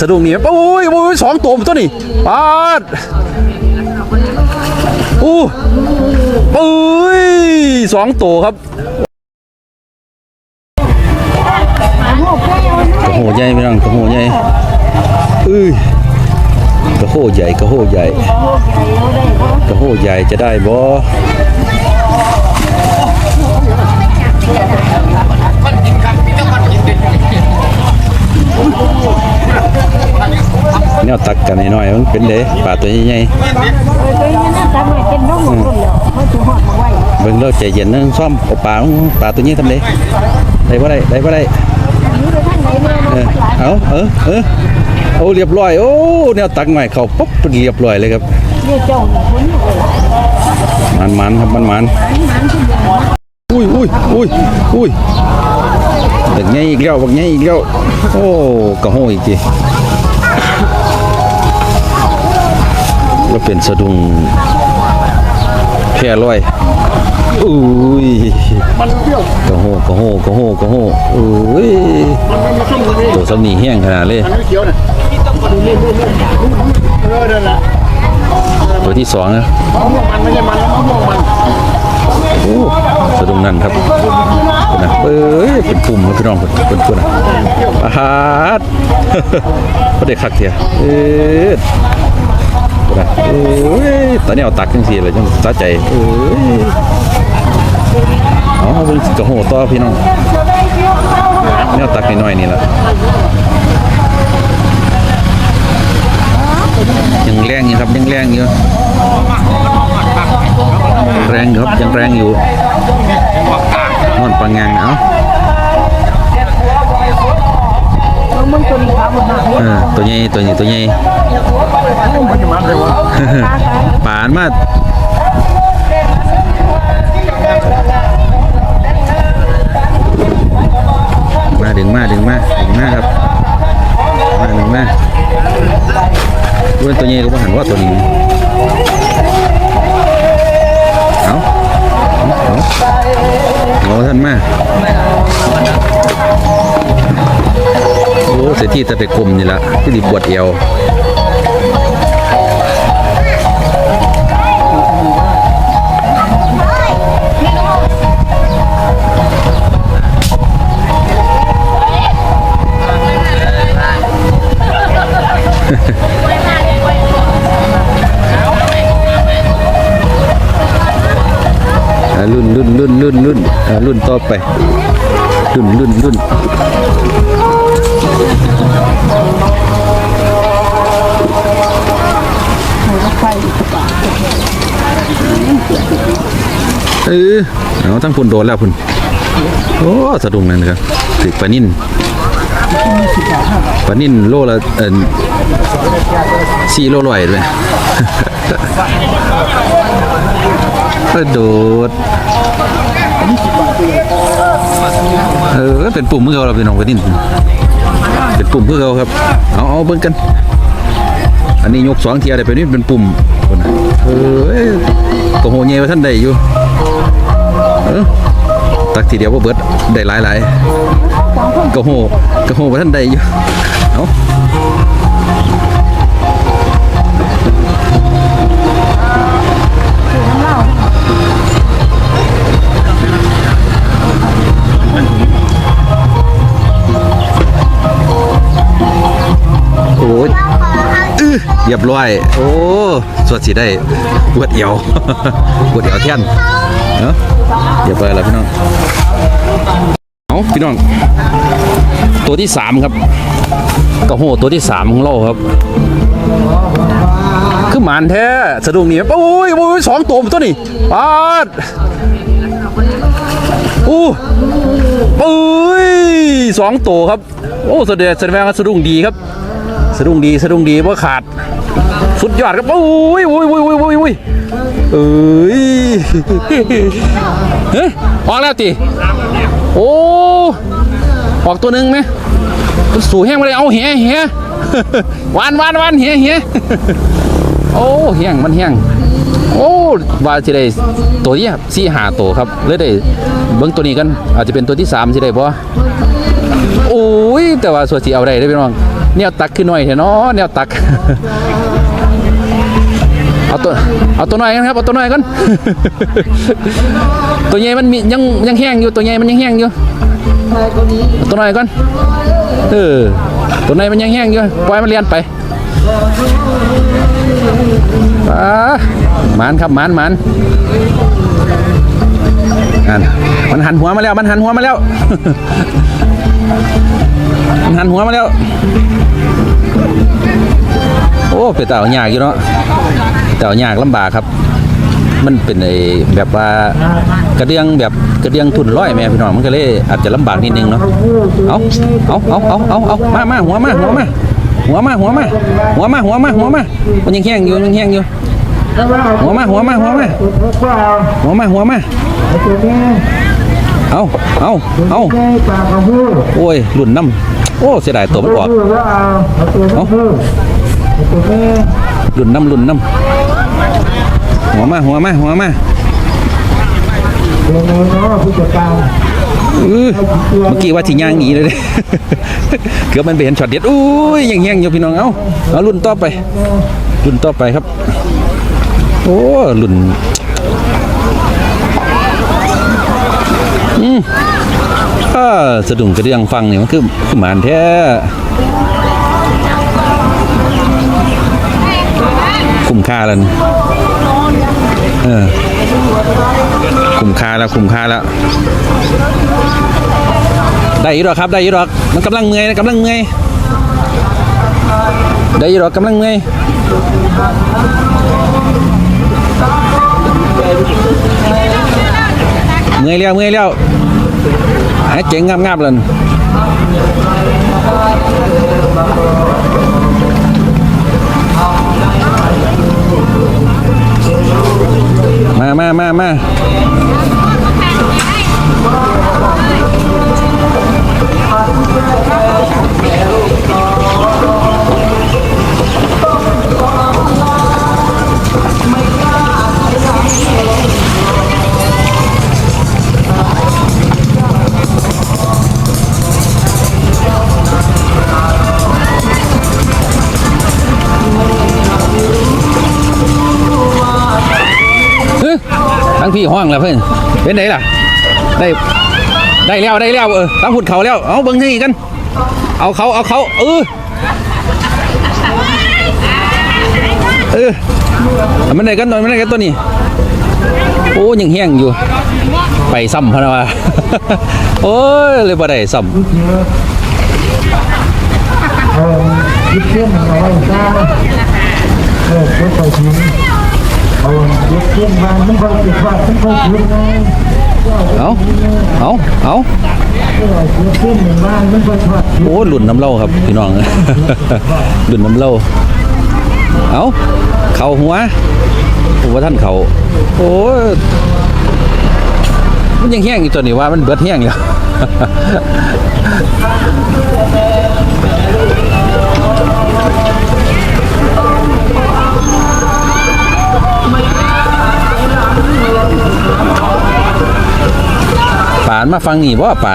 สะดุ้งนี่โอ้ยโอ้ยสองตัวตัวนี่ปาดอู้โอ้ยสองตัวครับกระโหใหญ่ไม่ต้องกระโหใหญ่เอ้ยกระโหใหญ่กระโหใหญ่กระโหใหญ่จะได้บ่แนวตัก กันหน่อยๆมันเป็นเด้ปลาตัวใหญ่ tôi nhớ nó ta mới trên nó một con lửa mới chủ họp mà quay ๆเบิ่งแล้วใจเย็นนะซ่อมเอาปลาปลาตัวนี้ทำเด้ได้บ่ได้ได้บ่ได้ như cái thằng này เออ nó lại เอาเออเออโอ้เรียบร้อยโอ้แนวตักใหม่เขาปุ๊บเป็นเรียบร้อยเลยครับ như chồng cuốn rồi มันมันครับมันมันอุ้ยอุ้ยอุ้ยอุ้ยบักใหญ่อีกแล้วบักใหญ่อีกแล้วโอ้กระโหอีกที แล้วเป็นสะดุงแพร่ลอยอุ้ยกระโหกระโหกระโหกระโหอุ้ยตัวสำนีแห้งขนาดเลยเขียวน่ะเออนั่นแหละตัวที่สองนะมะม่วงมันไม่ใช่มันมะม่วงมันโอ้สะดุงนั่นครับนะเอ้ยเป็นปุ่มพี่น้องเป็นเป็นปุ่มนะอาหารก็ได้คักเทียเออ นะเอ้ยตอนนี้เอาตักจังซี่เลยจังสะใจเอ้ยเอาเป็นกระโหต่อพี่น้องแนวตักน้อยนี่ละยังแรงอยู่ครับยังแรงอยู่แรงครับยังแรงอยู่นอนปังงางเอา nó muốn tôi đi khám một mạng เอตัวใหญ่ตัวใหญ่ตัวใหญ่ มันจะมันเลยวะป่านมามาดึงมาดึงมาดึงมาครับมาดึงมาด้วยตัวใหญ่ก็บ่หันว่าตัวนี้เอาเอาเอาเอาท่านมาโอ้เสียที่ตะเตกลมนี่ละที่ดิบวดเอว รุ่นรุ่นรุ่นรุ่นรุ่นรุ่นต่อไป รุ่นรุ่นรุ่นเออเอาทั้งพุ่นโดนแล้วพุ่นโอ้สะดุ้งนั่นครับถึกปลานิ่นปลานิ่นโลละเออสี่โลร้อยเลย กระโดด เออเป็นปุ่มเพื่อเราพี่น้องกันนี่เป็นปุ่มเพื่อเราครับ เอาเอาเบิ่งกัน อันนี้ยกสองเทียได้ไปนี่เป็นปุ่มคนน่ะเออก็โหเงี้ยว่าท่านได้อยู่เออตักทีเดียวว่าเบิดได้หลายหลายๆก็โหก็โหว่าท่านได้อยู่ เอา เรียบร้อย โอ้สวดสิได้ปวดเอวปวดเอวแท่นเนาะเรียบร้อยแล้วพี่น้องเอาพี่น้อง ตัวที่สามครับกระโหตัวที่สามของเราครับคือหมานแท้สะดุ้งนี่โอ้ยโอ้ยสองตัวตัวนี่ปาดอู้โอ้ยสองตัวครับ โอ้แสดงแสดงว่าสะดุ้งดีครับ สะดุ้งดีสะดุ้งดีว่าขาด สุดยอดครับโอ้ยโอ้ยโอ้ยโอ้ยโอ้ยโอ้ยเอ้ยเฮ้ยออกแล้วติโอ้ออกตัวหนึ่งไหมมันสู่แห้งมาเลยเอาเหี้ยเหี้ยวานวานวานเหี้ยเหี้ยโอ้แห้งมันแห้งโอ้ว่าจะได้ตัวที่สี่หาตัวครับเลยได้เบิ้งตัวนี้กันอาจจะเป็นตัวที่สามจะได้บ่โอ้ยแต่ว่าส่วนสีเอาได้ได้อพี่น้องแนวตักขึ้นหน่อยเถอะเนาะแนวตัก เอาตัวเอาตัวหน่อยกันครับเอาตัวหน่อยกัน ตัวใหญ่มันมียังยังแห้งอยู่ตัวใหญ่มันยังแห้งอยู่เอาตัวหน่อยก่อนเออตัวไหนมันยังแห้งอยู่ปล่อยมันเรียนไปอ่าหมานครับหมานหมานนั่นมันหันหัวมาแล้ว มันหันหัวมาแล้ว มันหันหัวมาแล้ว อ้เป็นเต่ายากอยู่เนาะเต่ายากลำบากครับ มันเป็นไอ้แบบว่ากระเดื่องแบบกระเดื่องทุนร้อยแม่พี่น้องมันก็เลยอาจจะลำบากนิดนึงเนาะเอาเอาเอาเอาเอาเอามามาหัวมาหัวมาหัวมาหัวมาหัวมาหัวมาหัวมามันยังแห้งอยู่ยังแห้งอยู่หัวมาหัวมาหัวมาหัวมาหัวมาเอาเอาเอาโอ้ยหลุ่นน้ำโอ้เสียดายตัวมันออกเอา หลุ่นน้ำหลุ่นน้ำหัวมาหัวมาหัวมาอื้อเมื่อกี้ว่าที่ย่างหนีเลยเด้เกือบมันไปเห็นช็อตเด็ดอุ้ยยังแห้งอยู่พี่น้องเอาเอารุ่นต่อไป รุ่นต่อไปครับ โอ้หลุ่นอืมอ่าสะดุ้งกระเดื่องฟังนี่มันคือคือหมานแท้ คุ้มค่าแล้วเออคุ้มค่าแล้วคุ้มค่าแล้ว ได้อยี่หรอครับ ได้อยี่หรอมันกำลังเมื่อยนะกำลังเมื่อยได้อยี่หรอกกำลังเมื่อยเมื่อยแล้วเมื่อยแล้วหายเจ๋งงามๆเลย พี่ห้องแล้วเพื่อนเป็นไหนล่ะ ได้ได้แล้วได้แล้วเออตั้งหุ่นเขาแล้วเอาเบิ้งที่กัน เอาเขาเอาเขาเออเออมันไหนกันหน่อยมันไหนกันตัวนี้โอ้ยังแห้งอยู่ ไปซ้ำพะนะวะโอ้ยเลยบ่ได้ซ้ยึด เอาเออยึดไปทิ้งเอายึดเส้นมามันก็ติดว่ามันก็ทิ้งไงเอาเอาเอาเออยึดเส้นมามันก็ทอดโอ้หลุนน้ำเล่าครับพี่น้องหลุนน้ำเล่าเอาเข่าหัวผมว่าท่านเขาโอ้มันยังแห้งอยู่ตัวนี้ว่ามันเบิดแห้งแล้ว ป่านมาฟังนี่บ่ป่า